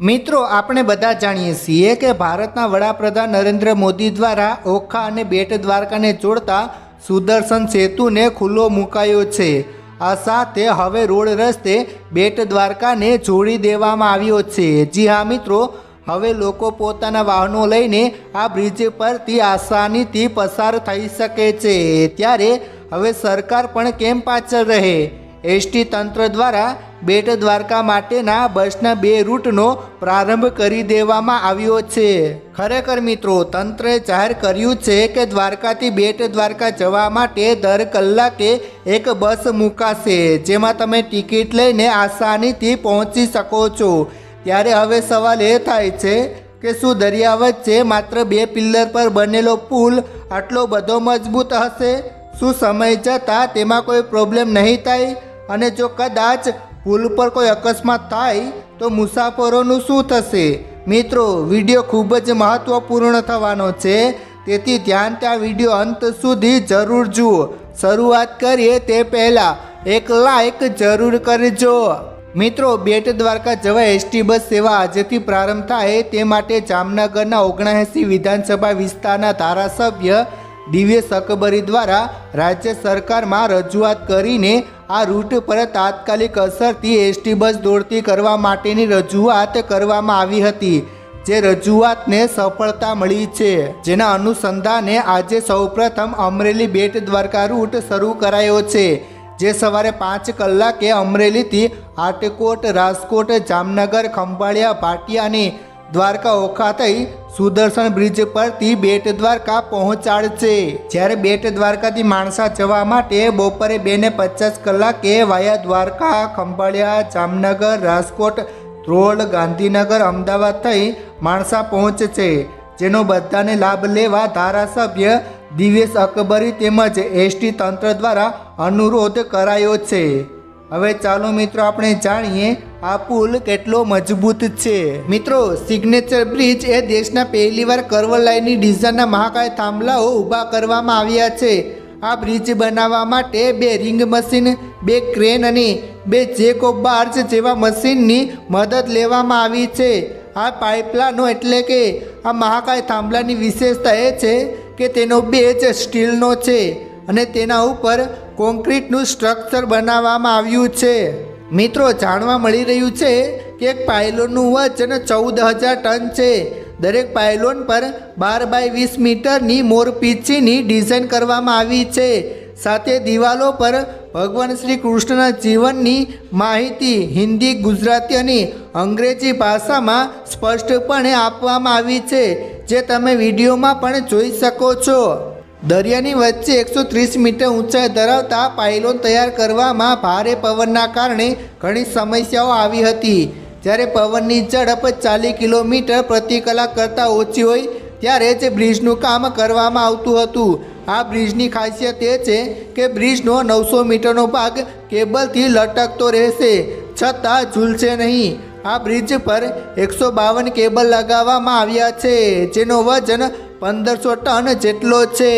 મિત્રો, આપણે બધા જાણીએ છીએ કે ભારતના વડાપ્રધાન નરેન્દ્ર મોદી દ્વારા ઓખા અને બેટ દ્વારકાને જોડતા સુદર્શન સેતુને ખુલ્લો મુકાયો છે. આ સાથે હવે રોડ રસ્તે બેટ દ્વારકાને જોડી દેવામાં આવ્યો છે. જી હા, મિત્રો, હવે લોકો પોતાના વાહનો લઈને આ બ્રિજ પરથી આસાનીથી પસાર થઈ શકે છે. ત્યારે હવે સરકાર પણ કેમ પાછળ રહે? એસટી તંત્ર દ્વારા બેટ દ્વારકા માટેના બસના બે રૂટનો પ્રારંભ કરી દેવામાં આવ્યો છે. ખરેખર મિત્રો તંત્રે જાહેર કર્યું છે કે દ્વારકાથી બેટ દ્વારકા જવા માટે દર કલાકે એક બસ મુકાશે, જેમાં તમે ટિકિટ લઈને આસાનીથી પહોંચી શકો છો. ત્યારે હવે સવાલ એ થાય છે કે શું દરિયા વચ્ચે માત્ર બે પિલ્લર પર બનેલો પુલ આટલો બધો મજબૂત હશે? શું સમય જતાં તેમાં કોઈ પ્રોબ્લેમ નહીં થાય? અને જો કદાચ પુલ પર કોઈ અકસ્માત થાય, તો મુસાફરોનું શું થશે? મિત્રો, વીડિયો ખૂબ જ મહત્વપૂર્ણ થવાનો છે. તેથી ધ્યાન ત્યાં વીડિયો અંત સુધી જરૂર જુઓ. શરૂઆત કરીએ તે પહેલાં એક લાઈક જરૂર કરજો. મિત્રો, બેટ દ્વારકા જવા એસટી બસ સેવા આજથી પ્રારંભ થાય તે માટે જામનગરના ઓગણએંસી વિધાનસભા વિસ્તારના ધારાસભ્ય દિવ્ય સકબરી દ્વારા રાજ્ય સરકારમાં રજૂઆત કરીને આ રૂટ પર તાત્કાલિક અસરથી એસટી બસ દોડતી કરવા માટેની રજૂઆત કરવામાં આવી હતી, જે રજૂઆતને સફળતા મળી છે. જેના અનુસંધાને આજે સૌપ્રથમ અમરેલી બેટ દ્વારકા રૂટ શરૂ કરાયો છે, જે સવારે પાંચ કલાકે અમરેલીથી હાટકોટ, રાજકોટ, જામનગર, ખંભાળિયા ભાટિયા અને દ્વારકા ઓખા થઈ સુદર્શન બ્રિજ પરથી બેટ દ્વારકા પહોંચાડશે. જ્યારે બેટ દ્વારકાથી માણસા જવા માટે બપોરે બે ને પચાસ કલાકે વાયા દ્વારકા, ખંભાળિયા, જામનગર, રાજકોટ, ધ્રોલ, ગાંધીનગર, અમદાવાદ થઈ માણસા પહોંચશે. જેનો બધાને લાભ લેવા ધારાસભ્ય દિવેશ અકબરી તેમજ એસટી તંત્ર દ્વારા અનુરોધ કરાયો છે. હવે ચાલો મિત્રો આપણે જાણીએ આ પુલ કેટલો મજબૂત છે. મિત્રો સિગ્નેચર બ્રિજ એ દેશના પહેલીવાર કર્વ લાઇનની ડિઝાઇનના મહાકાય થાંભલાઓ ઊભા કરવામાં આવ્યા છે. આ બ્રિજ બનાવવા માટે બે રિંગ મશીન બે ક્રેન અને બે જેકો બાર્જ જેવા મશીનની મદદ લેવામાં આવી છે. આ પાઇપલાનો એટલે કે આ મહાકાય થાંભલાની વિશેષતા એ છે કે તેનો બેચ સ્ટીલનો છે અને તેના ઉપર કોન્ક્રીટનું સ્ટ્રક્ચર બનાવવામાં આવ્યું છે. મિત્રો, જાણવા મળી રહ્યું છે કે પાયલોનનું વજન ચૌદ હજાર ટન છે. દરેક પાયલોન પર બાર બાય વીસ મીટરની મોરપીંછીની ડિઝાઇન કરવામાં આવી છે. સાથે દિવાલો પર ભગવાન શ્રી કૃષ્ણના જીવનની માહિતી હિન્દી, ગુજરાતી અને અંગ્રેજી ભાષામાં સ્પષ્ટપણે આપવામાં આવી છે, જે તમે વિડીયોમાં પણ જોઈ શકો છો. દરિયાની વચ્ચે એકસો ત્રીસ મીટર ઊંચાઈ ધરાવતા પાયલોન તૈયાર કરવામાં ભારે પવનના કારણે ઘણી સમસ્યાઓ આવી હતી. જ્યારે પવનની ઝડપ ચાલીસ કિલોમીટર પ્રતિ કલાક કરતાં ઓછી હોય, ત્યારે જ બ્રિજનું કામ કરવામાં આવતું હતું. આ બ્રિજની ખાસિયત એ છે કે બ્રિજનો નવસો મીટરનો ભાગ કેબલથી લટકતો રહેશે, છતાં ઝૂલશે નહીં. આ બ્રિજ પર એકસો બાવન કેબલ લગાવવામાં આવ્યા છે, જેનો વજન પંદરસો ટન જેટલો છે.